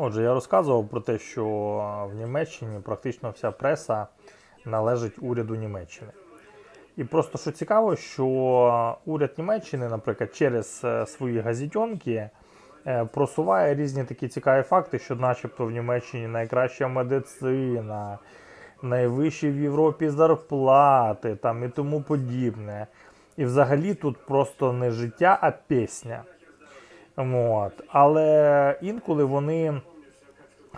Отже, я розказував про те, що в Німеччині практично вся преса належить уряду Німеччини. І просто що цікаво, що уряд Німеччини, наприклад, через е, свої газетенки е, просуває різні такі цікаві факти, що начебто в Німеччині найкраща медицина, найвищі в Європі зарплати там і тому подібне. І взагалі тут просто не життя, а пісня. От. Але інколи вони,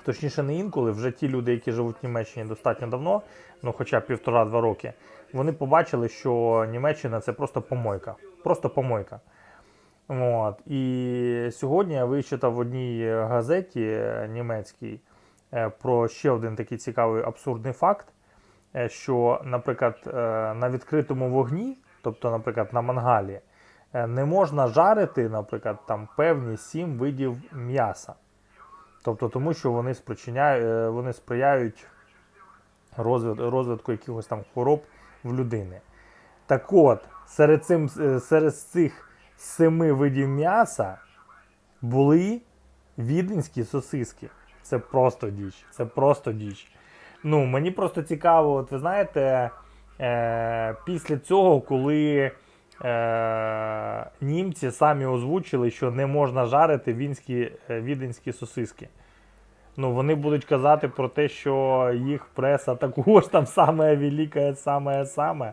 точніше, не інколи, вже ті люди, які живуть в Німеччині достатньо давно, ну хоча півтора-два роки, вони побачили, що Німеччина це просто помойка. Просто помойка. От. І сьогодні я вичитав в одній газеті німецькій е, про ще один такий цікавий абсурдний факт, е, що, наприклад, е, на відкритому вогні, тобто, наприклад, на мангалі, не можна жарити, наприклад, там певні сім видів м'яса. Тобто, тому що вони спричиняють, е, вони сприяють розвит- розвитку якихось там хвороб в людини. Так от, серед, цим, е, серед цих семи видів м'яса були віденські сосиски. Це просто діч. Це просто діч. Ну, мені просто цікаво, от ви знаєте, е, після цього, коли е, німці самі озвучили, що не можна жарити вінські, е, віденські сосиски. Ну, вони будуть казати про те, що їх преса також там саме велика, саме саме.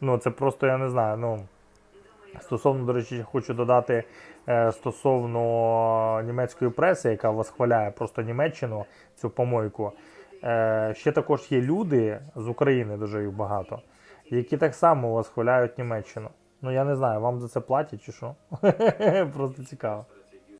Ну, це просто я не знаю. Ну, стосовно, до речі, хочу додати е, стосовно німецької преси, яка восхваляє просто Німеччину, цю помойку. Е, ще також є люди з України, дуже їх багато, які так само восхваляють Німеччину. Ну, я не знаю, вам за це платять чи що? Просто цікаво.